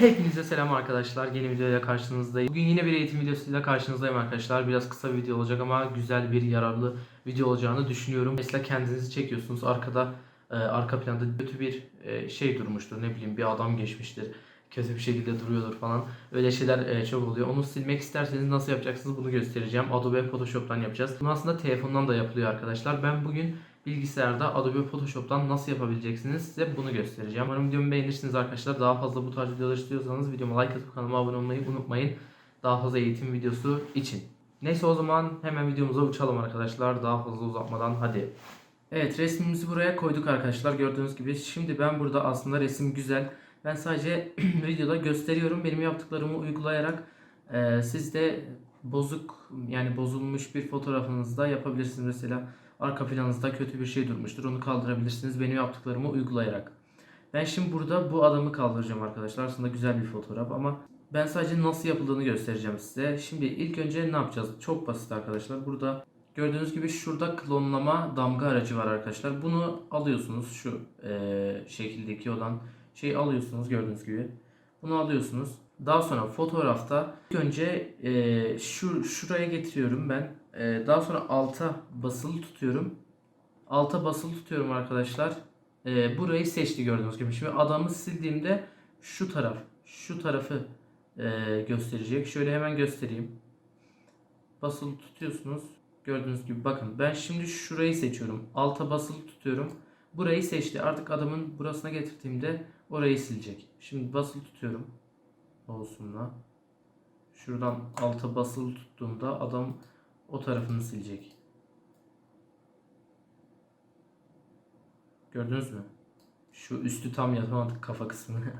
Hepinize selam arkadaşlar. Yeni videoyla karşınızdayım. Bugün yine bir eğitim videosuyla karşınızdayım arkadaşlar. Biraz kısa bir video olacak ama güzel bir yararlı video olacağını düşünüyorum. Mesela kendinizi çekiyorsunuz. Arkada e, arka planda kötü bir e, şey durmuştur. Ne bileyim bir adam geçmiştir. Kötü bir şekilde duruyordur falan. Öyle şeyler e, çok oluyor. Onu silmek isterseniz nasıl yapacaksınız bunu göstereceğim. Adobe Photoshop'tan yapacağız. Bunu aslında telefondan da yapılıyor arkadaşlar. Ben bugün bilgisayarda Adobe Photoshop'tan nasıl yapabileceksiniz size bunu göstereceğim. Umarım videomu beğenirsiniz arkadaşlar. Daha fazla bu tarz videolar istiyorsanız videoma like atıp kanalıma abone olmayı unutmayın. Daha fazla eğitim videosu için. Neyse o zaman hemen videomuza uçalım arkadaşlar. Daha fazla uzatmadan hadi. Evet resmimizi buraya koyduk arkadaşlar gördüğünüz gibi. Şimdi ben burada aslında resim güzel. Ben sadece videoda gösteriyorum. Benim yaptıklarımı uygulayarak e, siz de bozuk yani bozulmuş bir fotoğrafınızda yapabilirsiniz. Mesela arka planınızda kötü bir şey durmuştur. Onu kaldırabilirsiniz benim yaptıklarımı uygulayarak. Ben şimdi burada bu adamı kaldıracağım arkadaşlar. Aslında güzel bir fotoğraf ama ben sadece nasıl yapıldığını göstereceğim size. Şimdi ilk önce ne yapacağız? Çok basit arkadaşlar. Burada gördüğünüz gibi şurada klonlama damga aracı var arkadaşlar. Bunu alıyorsunuz şu eee, şekildeki olan şeyi alıyorsunuz gördüğünüz gibi. Bunu alıyorsunuz. Daha sonra fotoğrafta ilk önce eee, şu şuraya getiriyorum ben. Eee, daha sonra alta basılı tutuyorum. Alta basılı tutuyorum arkadaşlar. Eee, burayı seçti gördüğünüz gibi. Şimdi adamı sildiğimde şu taraf, şu tarafı eee, gösterecek. Şöyle hemen göstereyim. Basılı tutuyorsunuz. Gördüğünüz gibi bakın ben şimdi şurayı seçiyorum. Alta basılı tutuyorum. Burayı seçti. Artık adamın burasına getirdiğimde orayı silecek. Şimdi basılı tutuyorum. Olsunla. Şuradan alta basılı tuttuğumda adam o tarafını silecek. Gördünüz mü? Şu üstü tam yapamadık kafa kısmını.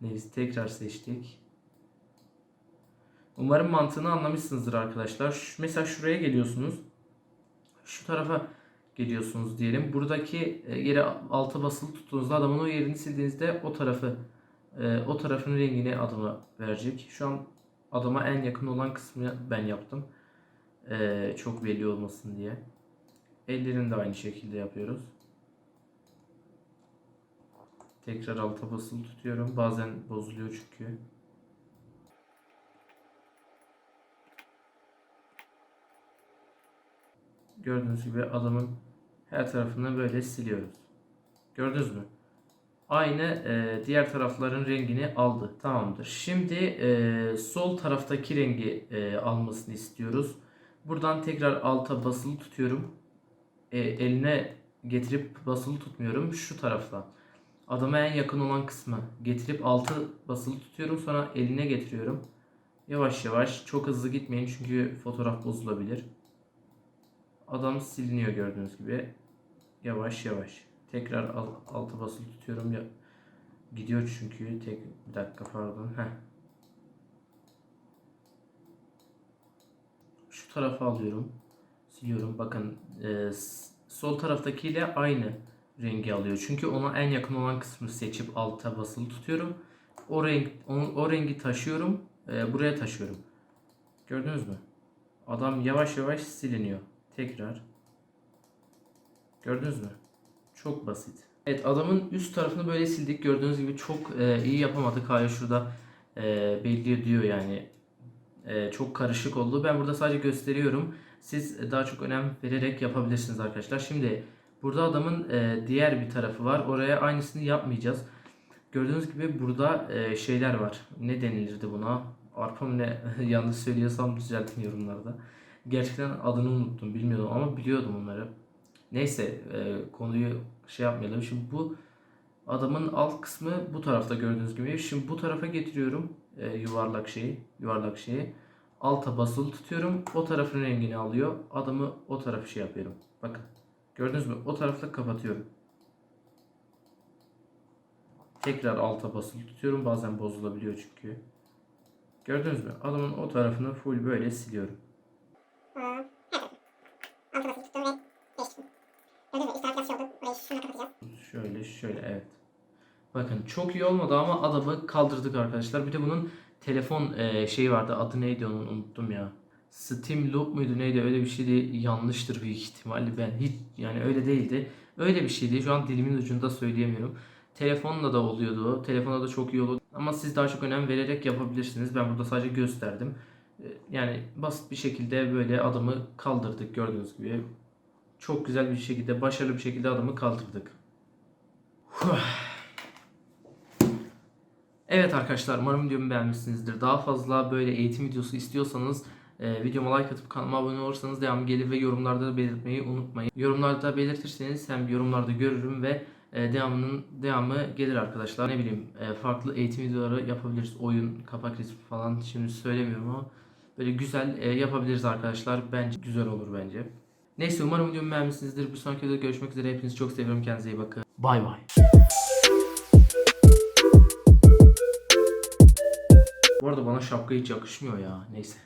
Neyse tekrar seçtik. Umarım mantığını anlamışsınızdır arkadaşlar. Şu- mesela şuraya geliyorsunuz. Şu tarafa geliyorsunuz diyelim. Buradaki e, yere alta basılı tuttuğunuzda adamın o yerini sildiğinizde o tarafı e, o tarafın rengini adama verecek. Şu an adama en yakın olan kısmını ben yaptım. E, çok belli olmasın diye. Ellerini de aynı şekilde yapıyoruz. Tekrar alta basılı tutuyorum. Bazen bozuluyor çünkü. Gördüğünüz gibi adamın her tarafını böyle siliyoruz. Gördünüz mü? Aynı e, diğer tarafların rengini aldı. Tamamdır. Şimdi e, sol taraftaki rengi e, almasını istiyoruz. Buradan tekrar alta basılı tutuyorum. E, eline getirip basılı tutmuyorum. Şu tarafta. Adama en yakın olan kısmı getirip altı basılı tutuyorum. Sonra eline getiriyorum. Yavaş yavaş. Çok hızlı gitmeyin çünkü fotoğraf bozulabilir. Adam siliniyor gördüğünüz gibi. Yavaş yavaş. Tekrar al, altı basılı tutuyorum. Gidiyor çünkü tek bir dakika pardon. Heh. Şu tarafa alıyorum. Siliyorum. Bakın e, sol taraftakiyle aynı rengi alıyor. Çünkü ona en yakın olan kısmı seçip alta basılı tutuyorum. O renk o, o rengi taşıyorum. e, buraya taşıyorum. Gördünüz mü? Adam yavaş yavaş siliniyor. Tekrar. Gördünüz mü? Çok basit. Evet adamın üst tarafını böyle sildik. Gördüğünüz gibi çok e, iyi yapamadık. Hayır şurada e, belli diyor yani. E, çok karışık oldu. Ben burada sadece gösteriyorum. Siz daha çok önem vererek yapabilirsiniz arkadaşlar. Şimdi burada adamın e, diğer bir tarafı var. Oraya aynısını yapmayacağız. Gördüğünüz gibi burada e, şeyler var. Ne denilirdi buna? Arpa mı ne? Yanlış söylüyorsam düzeltin yorumlarda. Gerçekten adını unuttum. Bilmiyordum ama biliyordum onları. Neyse e, konuyu şey yapmayalım. Şimdi bu adamın alt kısmı bu tarafta gördüğünüz gibi. Şimdi bu tarafa getiriyorum e, yuvarlak şeyi, yuvarlak şeyi. Alta basılı tutuyorum. O tarafın rengini alıyor. Adamı o tarafı şey yapıyorum. Bakın. Gördünüz mü? O tarafta kapatıyorum. Tekrar alta basılı tutuyorum. Bazen bozulabiliyor çünkü. Gördünüz mü? Adamın o tarafını full böyle siliyorum. Aa, evet. Altı basılı tuttum ve geçtim. Üst taraf biraz şey oldu. Şöyle şöyle evet. Bakın çok iyi olmadı ama adamı kaldırdık arkadaşlar. Bir de bunun telefon e, şeyi vardı. Adı neydi onun unuttum ya. Steam Loop muydu neydi öyle bir şeydi. Yanlıştır büyük ihtimalle ben hiç yani öyle değildi. Öyle bir şeydi. Şu an dilimin ucunda söyleyemiyorum. Telefonla da oluyordu. Telefonla da çok iyi oluyordu. Ama siz daha çok önem vererek yapabilirsiniz. Ben burada sadece gösterdim. Ee, Yani basit bir şekilde böyle adımı kaldırdık gördüğünüz gibi. Çok güzel bir şekilde, başarılı bir şekilde adımı kaldırdık. Evet arkadaşlar umarım videomu beğenmişsinizdir. Daha fazla böyle eğitim videosu istiyorsanız e, videoma like atıp kanalıma abone olursanız devam gelir ve yorumlarda da belirtmeyi unutmayın. Yorumlarda belirtirseniz hem yorumlarda görürüm ve e, devamının devamı gelir arkadaşlar. Ne bileyim e, farklı eğitim videoları yapabiliriz. Oyun, kapak resmi falan şimdi söylemiyorum ama böyle güzel e, yapabiliriz arkadaşlar. Bence güzel olur bence. Neyse umarım videomu beğenmişsinizdir. Bir sonraki videoda görüşmek üzere. Hepinizi çok seviyorum. Kendinize iyi bakın. Bay bay. Bu arada bana şapka hiç yakışmıyor ya. Neyse.